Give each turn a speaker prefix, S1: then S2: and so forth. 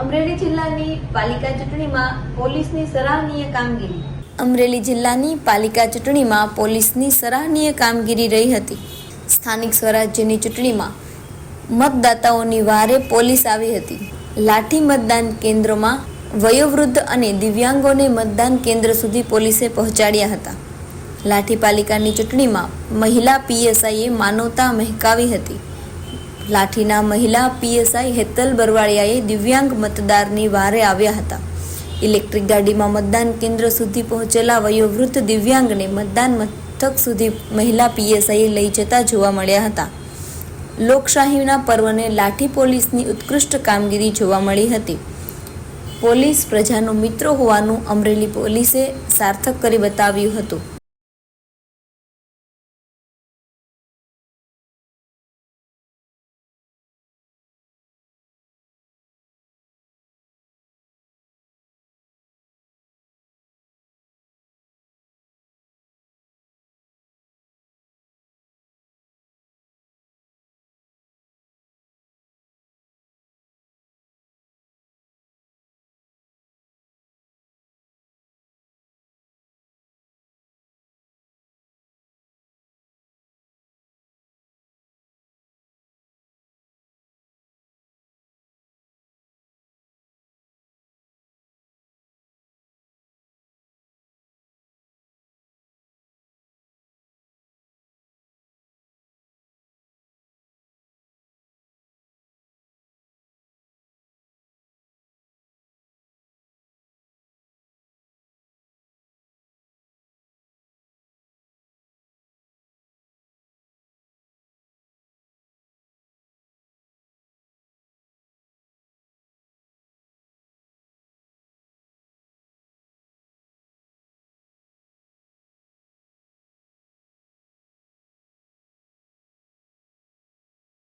S1: અમરેલી જિલ્લાની પાલિકા ચૂંટણીમાં પોલીસની સરાહનીય કામગીરી.
S2: અમરેલી જિલ્લાની પાલિકા ચૂંટણીમાં પોલીસની સરાહનીય કામગીરી રહી હતી. સ્થાનિક સ્વરાજ્યની ચૂંટણીમાં મતદાતાઓની વારે પોલીસ આવી હતી. લાઠી મતદાન કેન્દ્રોમાં વયોવૃદ્ધ અને દિવ્યાંગોને મતદાન કેન્દ્ર સુધી પોલીસે પહોંચાડ્યા હતા. લાઠી પાલિકાની ચૂંટણીમાં મહિલા પીએસઆઈએ માનવતા મહેકાવી હતી. લાઠીના મહિલા પીએસઆઈ હેતલ બરવાળિયાએ દિવ્યાંગ મતદારની વારે આવ્યા હતા. ઇલેક્ટ્રિક ગાડીમાં મતદાન કેન્દ્ર સુધી પહોંચેલા વયોવૃદ્ધ દિવ્યાંગને મતદાન મથક સુધી મહિલા પીએસઆઈએ લઈ જતા જોવા મળ્યા હતા. લોકશાહીના પર્વને લાઠી પોલીસની ઉત્કૃષ્ટ કામગીરી જોવા મળી હતી. પોલીસ પ્રજાનો મિત્ર હોવાનું અમરેલી પોલીસે સાર્થક કરી બતાવ્યું હતું.